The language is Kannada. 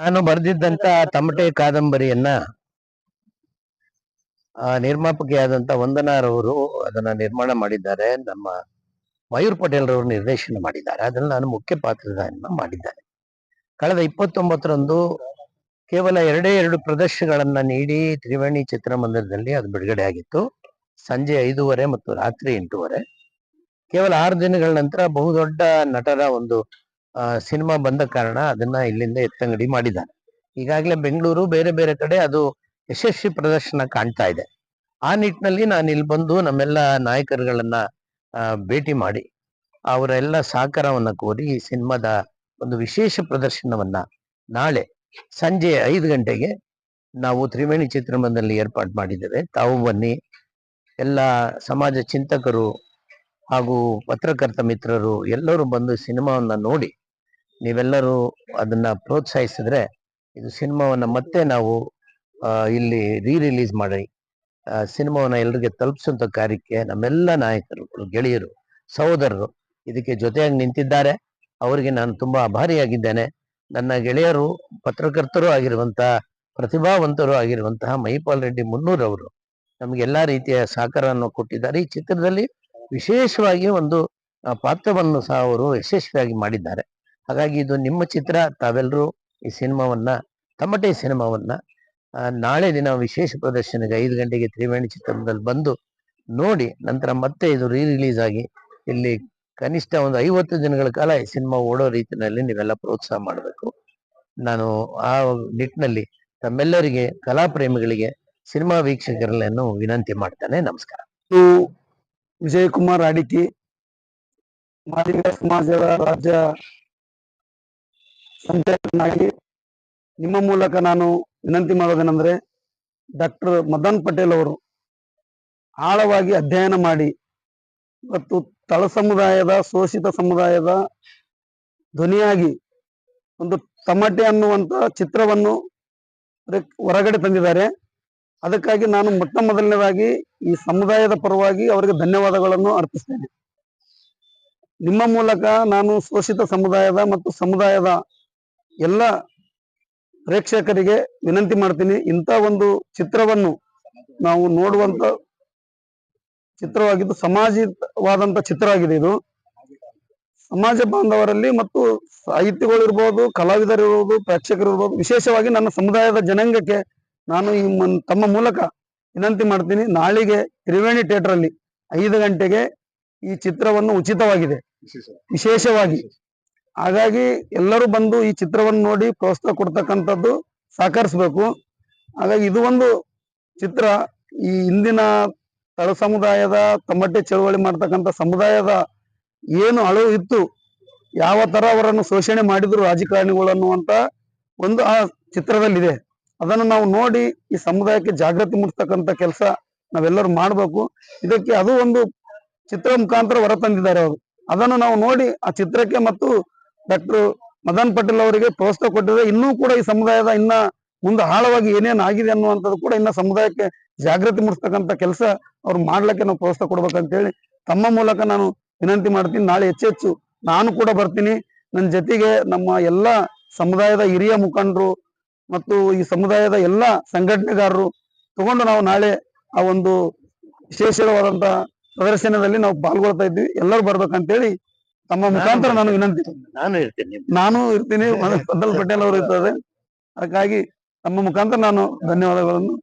ನಾನು ಬರೆದಿದ್ದಂತ ತಮಟೆ ಕಾದಂಬರಿಯನ್ನ ನಿರ್ಮಾಪಕಿಯಾದಂತ ವಂದನಾರವರು ಅದನ್ನ ನಿರ್ಮಾಣ ಮಾಡಿದ್ದಾರೆ. ನಮ್ಮ ಮಯೂರ್ ಪಟೇಲ್ ರವರು ನಿರ್ದೇಶನ ಮಾಡಿದ್ದಾರೆ. ಅದರಲ್ಲಿ ನಾನು ಮುಖ್ಯ ಪಾತ್ರಧಾರಿಯನ್ನ ಮಾಡಿದ್ದಾರೆ. ಕಳೆದ ಇಪ್ಪತ್ತೊಂಬತ್ತರಂದು ಕೇವಲ ಎರಡೇ ಎರಡು ಪ್ರದರ್ಶನಗಳನ್ನ ನೀಡಿ ತ್ರಿವೇಣಿ ಚಿತ್ರಮಂದಿರದಲ್ಲಿ ಅದು ಬಿಡುಗಡೆ ಆಗಿತ್ತು. ಸಂಜೆ ಐದೂವರೆ ಮತ್ತು ರಾತ್ರಿ ಎಂಟೂವರೆ. ಕೇವಲ ಆರು ದಿನಗಳ ನಂತರ ಬಹುದೊಡ್ಡ ನಟರ ಒಂದು ಸಿನಿಮಾ ಬಂದ ಕಾರಣ ಅದನ್ನ ಇಲ್ಲಿಂದ ಎತ್ತಂಗಡಿ ಮಾಡಿದ್ದಾರೆ. ಈಗಾಗಲೇ ಬೆಂಗಳೂರು ಬೇರೆ ಬೇರೆ ಕಡೆ ಅದು ಯಶಸ್ವಿ ಪ್ರದರ್ಶನ ಕಾಣ್ತಾ ಇದೆ. ಆ ನಿಟ್ಟಿನಲ್ಲಿ ನಾನು ಇಲ್ಲಿ ಬಂದು ನಮ್ಮೆಲ್ಲ ನಾಯಕರುಗಳನ್ನ ಆ, ಭೇಟಿ ಮಾಡಿ ಅವರೆಲ್ಲ ಸಹಕಾರವನ್ನ ಕೋರಿ ಈ ಸಿನಿಮಾದ ಒಂದು ವಿಶೇಷ ಪ್ರದರ್ಶನವನ್ನ ನಾಳೆ ಸಂಜೆ ಐದು ಗಂಟೆಗೆ ನಾವು ತ್ರಿವೇಣಿ ಚಿತ್ರಮಂದಿರದಲ್ಲಿ ಏರ್ಪಾಡು ಮಾಡಿದ್ದೇವೆ. ತಾವು ಬನ್ನಿ. ಎಲ್ಲ ಸಮಾಜ ಚಿಂತಕರು ಹಾಗೂ ಪತ್ರಕರ್ತ ಮಿತ್ರರು ಎಲ್ಲರೂ ಬಂದು ಸಿನಿಮಾವನ್ನ ನೋಡಿ ನೀವೆಲ್ಲರೂ ಅದನ್ನ ಪ್ರೋತ್ಸಾಹಿಸಿದ್ರೆ ಇದು ಸಿನಿಮಾವನ್ನ ಮತ್ತೆ ನಾವು ಇಲ್ಲಿ ರೀ ರಿಲೀಸ್ ಮಾಡಿ ಸಿನಿಮಾವನ್ನ ಎಲ್ರಿಗೆ ತಲುಪಿಸುವಂತ ಕಾರ್ಯಕ್ಕೆ ನಮ್ಮೆಲ್ಲ ನಾಯಕರು, ಗೆಳೆಯರು, ಸಹೋದರರು ಇದಕ್ಕೆ ಜೊತೆಯಾಗಿ ನಿಂತಿದ್ದಾರೆ. ಅವರಿಗೆ ನಾನು ತುಂಬಾ ಆಭಾರಿಯಾಗಿದ್ದೇನೆ. ನನ್ನ ಗೆಳೆಯರು, ಪತ್ರಕರ್ತರು ಆಗಿರುವಂತಹ ಪ್ರತಿಭಾವಂತರು ಆಗಿರುವಂತಹ ಮಹಿಪಾಲ್ ರೆಡ್ಡಿ ಮುನ್ನೂರ್ ಅವರು ನಮ್ಗೆ ಎಲ್ಲಾ ರೀತಿಯ ಸಹಕಾರವನ್ನು ಕೊಟ್ಟಿದ್ದಾರೆ. ಈ ಚಿತ್ರದಲ್ಲಿ ವಿಶೇಷವಾಗಿ ಒಂದು ಪಾತ್ರವನ್ನು ಸಹ ಅವರು ಯಶಸ್ವಿಯಾಗಿ ಮಾಡಿದ್ದಾರೆ. ಹಾಗಾಗಿ ಇದು ನಿಮ್ಮ ಚಿತ್ರ ತಾವೆಲ್ಲರೂ ಈ ಸಿನಿಮಾವನ್ನ ತಮಟೆ ಸಿನಿಮಾವನ್ನ ನಾಳೆ ದಿನ ವಿಶೇಷ ಪ್ರದರ್ಶನಕ್ಕೆ ಐದು ಗಂಟೆಗೆ ತ್ರಿವೇಣಿ ಚಿತ್ರದಲ್ಲಿ ಬಂದು ನೋಡಿ, ನಂತರ ಮತ್ತೆ ಇದು ರೀ ರಿಲೀಸ್ ಆಗಿ ಇಲ್ಲಿ ಕನಿಷ್ಠ ಒಂದು ಐವತ್ತು ದಿನಗಳ ಕಾಲ ಈ ಸಿನಿಮಾ ಓಡೋ ರೀತಿಯಲ್ಲಿ ನೀವೆಲ್ಲ ಪ್ರೋತ್ಸಾಹ ಮಾಡಬೇಕು. ನಾನು ಆ ನಿಟ್ಟಿನಲ್ಲಿ ತಮ್ಮೆಲ್ಲರಿಗೆ, ಕಲಾ ಪ್ರೇಮಿಗಳಿಗೆ, ಸಿನಿಮಾ ವೀಕ್ಷಕರನ್ನು ವಿನಂತಿ ಮಾಡ್ತೇನೆ. ನಮಸ್ಕಾರ. ವಿಜಯಕುಮಾರ್ ಅಡಿಕೆ, ಮಾದಿಗ ಸಮಾಜದ ರಾಜ್ಯ ಸಂಚಾಲಕನಾಗಿ ನಿಮ್ಮ ಮೂಲಕ ನಾನು ವಿನಂತಿ ಮಾಡೋದೇನೆಂದ್ರೆ ಡಾಕ್ಟರ್ ಮದನ್ ಪಟೇಲ್ ಅವರು ಆಳವಾಗಿ ಅಧ್ಯಯನ ಮಾಡಿ ಇವತ್ತು ತಳ ಸಮುದಾಯದ, ಶೋಷಿತ ಸಮುದಾಯದ ಧ್ವನಿಯಾಗಿ ಒಂದು ತಮಟೆ ಅನ್ನುವಂತ ಚಿತ್ರವನ್ನು ಹೊರಗಡೆ ತಂದಿದ್ದಾರೆ. ಅದಕ್ಕಾಗಿ ನಾನು ಮೊಟ್ಟ ಮೊದಲನೇದಾಗಿ ಈ ಸಮುದಾಯದ ಪರವಾಗಿ ಅವರಿಗೆ ಧನ್ಯವಾದಗಳನ್ನು ಅರ್ಪಿಸ್ತೇನೆ. ನಿಮ್ಮ ಮೂಲಕ ನಾನು ಶೋಷಿತ ಸಮುದಾಯದ ಮತ್ತು ಸಮುದಾಯದ ಎಲ್ಲ ಪ್ರೇಕ್ಷಕರಿಗೆ ವಿನಂತಿ ಮಾಡ್ತೀನಿ ಇಂಥ ಒಂದು ಚಿತ್ರವನ್ನು ನಾವು ನೋಡುವಂತ ಚಿತ್ರವಾಗಿದ್ದು ಸಮಾಜವಾದಂತ ಚಿತ್ರವಾಗಿದೆ ಇದು. ಸಮಾಜ ಬಾಂಧವರಲ್ಲಿ ಮತ್ತು ಸಾಹಿತಿಗಳಿರ್ಬೋದು ಕಲಾವಿದರಿರ್ಬೋದು ಪ್ರೇಕ್ಷಕರಿರ್ಬೋದು ವಿಶೇಷವಾಗಿ ನನ್ನ ಸಮುದಾಯದ ಜನಾಂಗಕ್ಕೆ ನಾನು ಈ ತಮ್ಮ ಮೂಲಕ ವಿನಂತಿ ಮಾಡ್ತೀನಿ ನಾಳೆಗೆ ತ್ರಿವೇಣಿ ಥಿಯೇಟರ್ ಅಲ್ಲಿ ಐದು ಗಂಟೆಗೆ ಈ ಚಿತ್ರವನ್ನು ಉಚಿತವಾಗಿದೆ. ವಿಶೇಷವಾಗಿ. ಹಾಗಾಗಿ ಎಲ್ಲರೂ ಬಂದು ಈ ಚಿತ್ರವನ್ನು ನೋಡಿ ಪ್ರೋತ್ಸಾಹ ಕೊಡ್ತಕ್ಕಂಥದ್ದು ಸಹಕರಿಸಬೇಕು. ಹಾಗಾಗಿ ಇದು ಒಂದು ಚಿತ್ರ ಈ ಇಂದಿನ ತಳ ಸಮುದಾಯದ ತಮ್ಮಟ್ಟೆ ಚಳವಳಿ ಮಾಡ್ತಕ್ಕಂಥ ಸಮುದಾಯದ ಏನು ಅಳು ಇತ್ತು, ಯಾವ ತರ ಅವರನ್ನು ಶೋಷಣೆ ಮಾಡಿದ್ರು ರಾಜಕಾರಣಿಗಳು ಅನ್ನುವಂತ ಒಂದು ಆ ಚಿತ್ರದಲ್ಲಿದೆ. ಅದನ್ನು ನಾವು ನೋಡಿ ಈ ಸಮುದಾಯಕ್ಕೆ ಜಾಗೃತಿ ಮೂಡಿಸ್ತಕ್ಕಂಥ ಕೆಲಸ ನಾವೆಲ್ಲರೂ ಮಾಡಬೇಕು. ಇದಕ್ಕೆ ಅದು ಒಂದು ಚಿತ್ರ ಮುಖಾಂತರ ಹೊರತಂದಿದ್ದಾರೆ ಅವರು. ಅದನ್ನು ನಾವು ನೋಡಿ ಆ ಚಿತ್ರಕ್ಕೆ ಮತ್ತು ಡಾಕ್ಟರ್ ಮದನ್ ಪಟೇಲ್ ಅವರಿಗೆ ಪ್ರೋತ್ಸಾಹ ಕೊಟ್ಟಿದ್ರೆ ಇನ್ನೂ ಕೂಡ ಈ ಸಮುದಾಯದ ಇನ್ನ ಮುಂದೆ ಆಳವಾಗಿ ಏನೇನು ಆಗಿದೆ ಅನ್ನುವಂಥದ್ದು ಕೂಡ ಇನ್ನ ಸಮುದಾಯಕ್ಕೆ ಜಾಗೃತಿ ಮೂಡಿಸ್ತಕ್ಕಂಥ ಕೆಲಸ ಅವ್ರು ಮಾಡ್ಲಿಕ್ಕೆ ನಾವು ಪ್ರೋತ್ಸಾಹ ಕೊಡ್ಬೇಕಂತೇಳಿ ತಮ್ಮ ಮೂಲಕ ನಾನು ವಿನಂತಿ ಮಾಡ್ತೀನಿ. ನಾಳೆ ಹೆಚ್ಚೆಚ್ಚು ನಾನು ಕೂಡ ಬರ್ತೀನಿ. ನನ್ನ ಜೊತೆಗೆ ನಮ್ಮ ಎಲ್ಲ ಸಮುದಾಯದ ಹಿರಿಯ ಮುಖಂಡರು ಮತ್ತು ಈ ಸಮುದಾಯದ ಎಲ್ಲ ಸಂಘಟನೆಗಾರರು ತಗೊಂಡು ನಾವು ನಾಳೆ ಆ ಒಂದು ವಿಶೇಷವಾದಂತಹ ಪ್ರದರ್ಶನದಲ್ಲಿ ನಾವು ಪಾಲ್ಗೊಳ್ತಾ ಇದ್ವಿ. ಎಲ್ಲರೂ ಬರ್ಬೇಕಂತೇಳಿ ತಮ್ಮ ಮುಖಾಂತರ ನಾನು ವಿನಂತಿ. ನಾನು ಇರ್ತೀನಿ ನಾನು ಇರ್ತೀನಿ ಮದನ್ ಪಟೇಲ್ ಅವರು ಇರ್ತಾರೆ ಅದಕ್ಕಾಗಿ ತಮ್ಮ ಮುಖಾಂತರ ನಾನು ಧನ್ಯವಾದಗಳನ್ನು